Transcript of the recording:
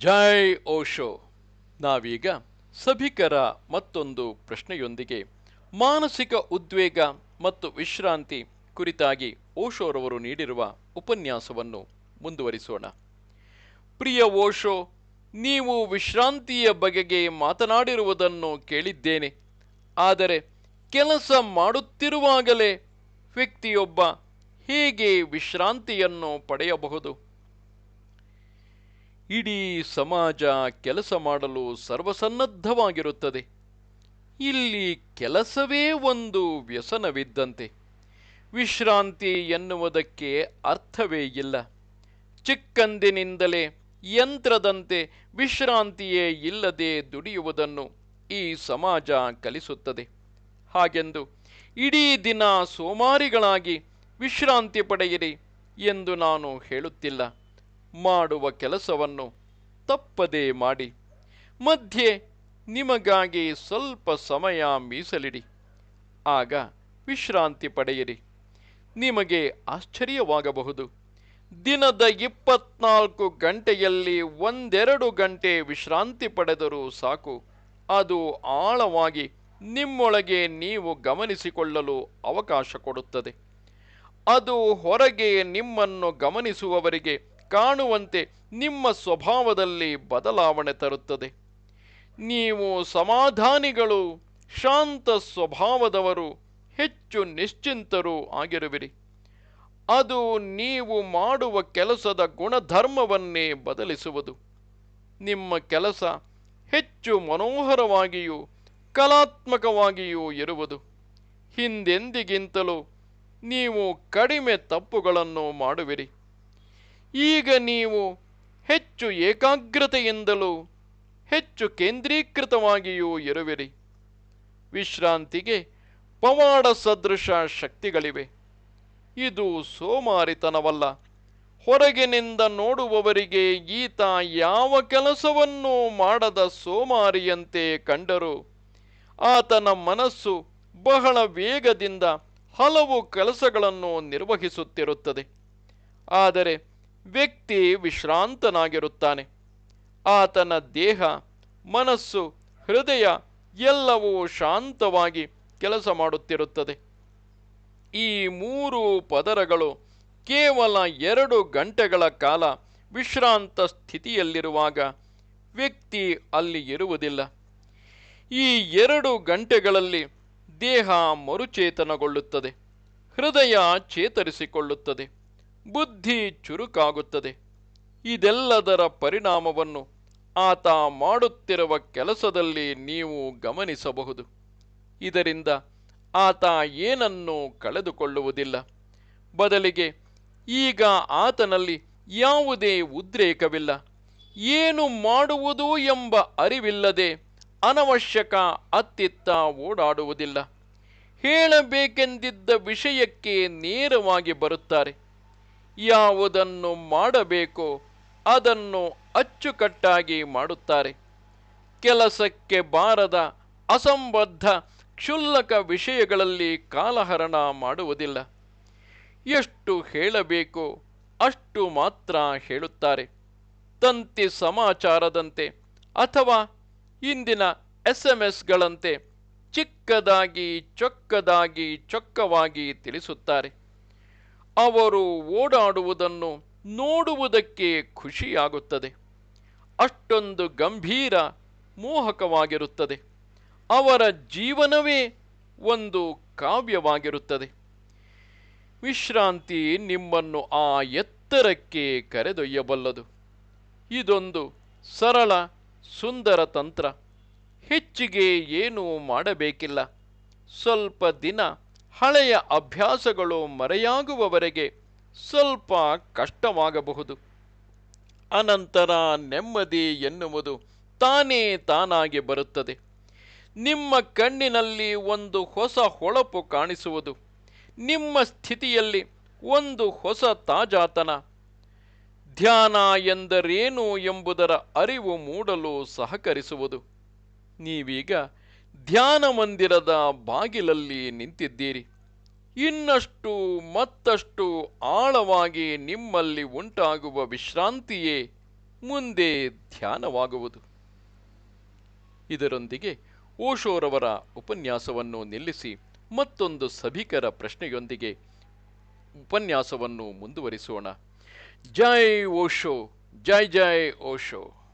ಜೈ ಓಶೋ. ನಾವೀಗ ಸಭಿಕರ ಮತ್ತೊಂದು ಪ್ರಶ್ನೆಯೊಂದಿಗೆ ಮಾನಸಿಕ ಉದ್ವೇಗ ಮತ್ತು ವಿಶ್ರಾಂತಿ ಕುರಿತಾಗಿ ಓಶೋರವರು ನೀಡಿರುವ ಉಪನ್ಯಾಸವನ್ನು ಮುಂದುವರಿಸೋಣ. ಪ್ರಿಯ ಓಶೋ, ನೀವು ವಿಶ್ರಾಂತಿಯ ಬಗೆಗೆ ಮಾತನಾಡಿರುವುದನ್ನು ಕೇಳಿದ್ದೇನೆ. ಆದರೆ ಕೆಲಸ ಮಾಡುತ್ತಿರುವಾಗಲೇ ವ್ಯಕ್ತಿಯೊಬ್ಬ ಹೇಗೆ ವಿಶ್ರಾಂತಿಯನ್ನು ಪಡೆಯಬಹುದು? ಇಡೀ ಸಮಾಜ ಕೆಲಸ ಮಾಡಲು ಸರ್ವಸನ್ನದ್ಧವಾಗಿರುತ್ತದೆ. ಇಲ್ಲಿ ಕೆಲಸವೇ ಒಂದು ವ್ಯಸನವಿದ್ದಂತೆ. ವಿಶ್ರಾಂತಿ ಎನ್ನುವುದಕ್ಕೆ ಅರ್ಥವೇ ಇಲ್ಲ. ಚಿಕ್ಕಂದಿನಿಂದಲೇ ಯಂತ್ರದಂತೆ ವಿಶ್ರಾಂತಿಯೇ ಇಲ್ಲದೆ ದುಡಿಯುವುದನ್ನು ಈ ಸಮಾಜ ಕಲಿಸುತ್ತದೆ. ಹಾಗೆಂದು ಇಡೀ ದಿನ ಸೋಮಾರಿಗಳಾಗಿ ವಿಶ್ರಾಂತಿ ಪಡೆಯಿರಿ ಎಂದು ನಾನು ಹೇಳುತ್ತಿಲ್ಲ. ಮಾಡುವ ಕೆಲಸವನ್ನು ತಪ್ಪದೇ ಮಾಡಿ. ಮಧ್ಯೆ ನಿಮಗಾಗಿ ಸ್ವಲ್ಪ ಸಮಯ ಮೀಸಲಿಡಿ. ಆಗ ವಿಶ್ರಾಂತಿ ಪಡೆಯಿರಿ. ನಿಮಗೆ ಆಶ್ಚರ್ಯವಾಗಬಹುದು. ದಿನದ ಇಪ್ಪತ್ನಾಲ್ಕು ಗಂಟೆಯಲ್ಲಿ ಒಂದೆರಡು ಗಂಟೆ ವಿಶ್ರಾಂತಿ ಪಡೆದರೂ ಸಾಕು. ಅದು ಆಳವಾಗಿ ನಿಮ್ಮೊಳಗೆ ನೀವು ಗಮನಿಸಿಕೊಳ್ಳಲು ಅವಕಾಶ ಕೊಡುತ್ತದೆ. ಅದು ಹೊರಗೆ ನಿಮ್ಮನ್ನು ಗಮನಿಸುವವರಿಗೆ ಕಾಣುವಂತೆ ನಿಮ್ಮ ಸ್ವಭಾವದಲ್ಲಿ ಬದಲಾವಣೆ ತರುತ್ತದೆ. ನೀವು ಸಮಾಧಾನಿಗಳು, ಶಾಂತ ಸ್ವಭಾವದವರು, ಹೆಚ್ಚು ನಿಶ್ಚಿಂತರೂ ಆಗಿರುವಿರಿ. ಅದು ನೀವು ಮಾಡುವ ಕೆಲಸದ ಗುಣಧರ್ಮವನ್ನೇ ಬದಲಿಸುವುದು. ನಿಮ್ಮ ಕೆಲಸ ಹೆಚ್ಚು ಮನೋಹರವಾಗಿಯೂ, ಕಲಾತ್ಮಕವಾಗಿಯೂ ಇರುವುದು. ಹಿಂದೆಂದಿಗಿಂತಲೂ ನೀವು ಕಡಿಮೆ ತಪ್ಪುಗಳನ್ನು ಮಾಡುವಿರಿ. ಈಗ ನೀವು ಹೆಚ್ಚು ಏಕಾಗ್ರತೆಯಿಂದಲೂ ಹೆಚ್ಚು ಕೇಂದ್ರೀಕೃತವಾಗಿಯೂ ಇರುವಿರಿ. ವಿಶ್ರಾಂತಿಗೆ ಪವಾಡ ಸದೃಶ ಶಕ್ತಿಗಳಿವೆ. ಇದು ಸೋಮಾರಿತನವಲ್ಲ. ಹೊರಗಿನಿಂದ ನೋಡುವವರಿಗೆ ಈತ ಯಾವ ಕೆಲಸವನ್ನೂ ಮಾಡದ ಸೋಮಾರಿಯಂತೆ ಕಂಡರೂ. ಆತನ ಮನಸ್ಸು ಬಹಳ ವೇಗದಿಂದ ಹಲವು ಕೆಲಸಗಳನ್ನು ನಿರ್ವಹಿಸುತ್ತಿರುತ್ತದೆ. ಆದರೆ ವ್ಯಕ್ತಿ ವಿಶ್ರಾಂತನಾಗಿರುತ್ತಾನೆ. ಆತನ ದೇಹ, ಮನಸ್ಸು, ಹೃದಯ ಎಲ್ಲವೂ ಶಾಂತವಾಗಿ ಕೆಲಸ ಮಾಡುತ್ತಿರುತ್ತದೆ. ಈ ಮೂರು ಪದರಗಳು ಕೇವಲ ಎರಡು ಗಂಟೆಗಳ ಕಾಲ ವಿಶ್ರಾಂತ ಸ್ಥಿತಿಯಲ್ಲಿರುವಾಗ ವ್ಯಕ್ತಿ ಅಲ್ಲಿ ಇರುವುದಿಲ್ಲ. ಈ ಎರಡು ಗಂಟೆಗಳಲ್ಲಿ ದೇಹ ಮರುಚೇತನಗೊಳ್ಳುತ್ತದೆ, ಹೃದಯ ಚೇತರಿಸಿಕೊಳ್ಳುತ್ತದೆ. ಬುದ್ಧಿ ಚುರುಕಾಗುತ್ತದೆ. ಇದೆಲ್ಲದರ ಪರಿಣಾಮವನ್ನು ಆತ ಮಾಡುತ್ತಿರುವ ಕೆಲಸದಲ್ಲಿ ನೀವು ಗಮನಿಸಬಹುದು. ಇದರಿಂದ ಆತ ಏನನ್ನು ಕಳೆದುಕೊಳ್ಳುವುದಿಲ್ಲ. ಬದಲಿಗೆ ಈಗ ಆತನಲ್ಲಿ ಯಾವುದೇ ಉದ್ರೇಕವಿಲ್ಲ. ಏನು ಮಾಡುವುದು ಎಂಬ ಅರಿವಿಲ್ಲದೆ ಅನವಶ್ಯಕ ಅತ್ತಿತ್ತ ಓಡಾಡುವುದಿಲ್ಲ. ಹೇಳಬೇಕೆಂದಿದ್ದ ವಿಷಯಕ್ಕೆ ನೇರವಾಗಿ ಬರುತ್ತಾರೆ. ಯಾವುದನ್ನು ಮಾಡಬೇಕೋ ಅದನ್ನು ಅಚ್ಚುಕಟ್ಟಾಗಿ ಮಾಡುತ್ತಾರೆ. ಕೆಲಸಕ್ಕೆ ಬಾರದ ಅಸಂಬದ್ಧ ಕ್ಷುಲ್ಲಕ ವಿಷಯಗಳಲ್ಲಿ ಕಾಲಹರಣ ಮಾಡುವುದಿಲ್ಲ. ಎಷ್ಟು ಹೇಳಬೇಕು ಅಷ್ಟು ಮಾತ್ರ ಹೇಳುತ್ತಾರೆ. ತಂತಿ ಸಮಾಚಾರದಂತೆ ಅಥವಾ ಇಂದಿನ ಎಸ್ ಎಂ ಎಸ್ಗಳಂತೆ ಚಿಕ್ಕದಾಗಿ ಚೊಕ್ಕದಾಗಿ ಚೊಕ್ಕವಾಗಿ ತಿಳಿಸುತ್ತಾರೆ. ಅವರು ಓಡಾಡುವುದನ್ನು ನೋಡುವುದಕ್ಕೆ ಖುಷಿಯಾಗುತ್ತದೆ. ಅಷ್ಟೊಂದು ಗಂಭೀರ ಮೋಹಕವಾಗಿರುತ್ತದೆ. ಅವರ ಜೀವನವೇ ಒಂದು ಕಾವ್ಯವಾಗಿರುತ್ತದೆ. ವಿಶ್ರಾಂತಿ ನಿಮ್ಮನ್ನು ಆ ಎತ್ತರಕ್ಕೆ ಕರೆದೊಯ್ಯಬಲ್ಲದು. ಇದೊಂದು ಸರಳ, ಸುಂದರ ತಂತ್ರ. ಹೆಚ್ಚಿಗೆ ಏನೂ ಮಾಡಬೇಕಿಲ್ಲ. ಸ್ವಲ್ಪ ದಿನ ಹಳೆಯ ಅಭ್ಯಾಸಗಳು ಮರೆಯಾಗುವವರೆಗೆ ಸ್ವಲ್ಪ ಕಷ್ಟವಾಗಬಹುದು. ಅನಂತರ ನೆಮ್ಮದಿ ಎನ್ನುವುದು ತಾನೇ ತಾನಾಗಿ ಬರುತ್ತದೆ. ನಿಮ್ಮ ಕಣ್ಣಿನಲ್ಲಿ ಒಂದು ಹೊಸ ಹೊಳಪು ಕಾಣಿಸುವುದು, ನಿಮ್ಮ ಸ್ಥಿತಿಯಲ್ಲಿ ಒಂದು ಹೊಸ ತಾಜಾತನ. ಧ್ಯಾನ ಎಂದರೇನು ಎಂಬುದರ ಅರಿವು ಮೂಡಲು ಸಹಕರಿಸುವುದು. ನೀವೀಗ ಧ್ಯಾನ ಮಂದಿರದ ಬಾಗಿಲಲ್ಲಿ ನಿಂತಿದ್ದೀರಿ. ಇನ್ನಷ್ಟು ಮತ್ತಷ್ಟು ಆಳವಾಗಿ ನಿಮ್ಮಲ್ಲಿ ಉಂಟಾಗುವ ವಿಶ್ರಾಂತಿಯೇ ಮುಂದೆ ಧ್ಯಾನವಾಗುವುದು. ಇದರೊಂದಿಗೆ ಓಶೋರವರ ಉಪನ್ಯಾಸವನ್ನು ನಿಲ್ಲಿಸಿ ಮತ್ತೊಂದು ಸಭಿಕರ ಪ್ರಶ್ನೆಯೊಂದಿಗೆ ಉಪನ್ಯಾಸವನ್ನು ಮುಂದುವರಿಸೋಣ. ಜೈ ಓಶೋ, ಜೈ ಜೈ ಓಶೋ.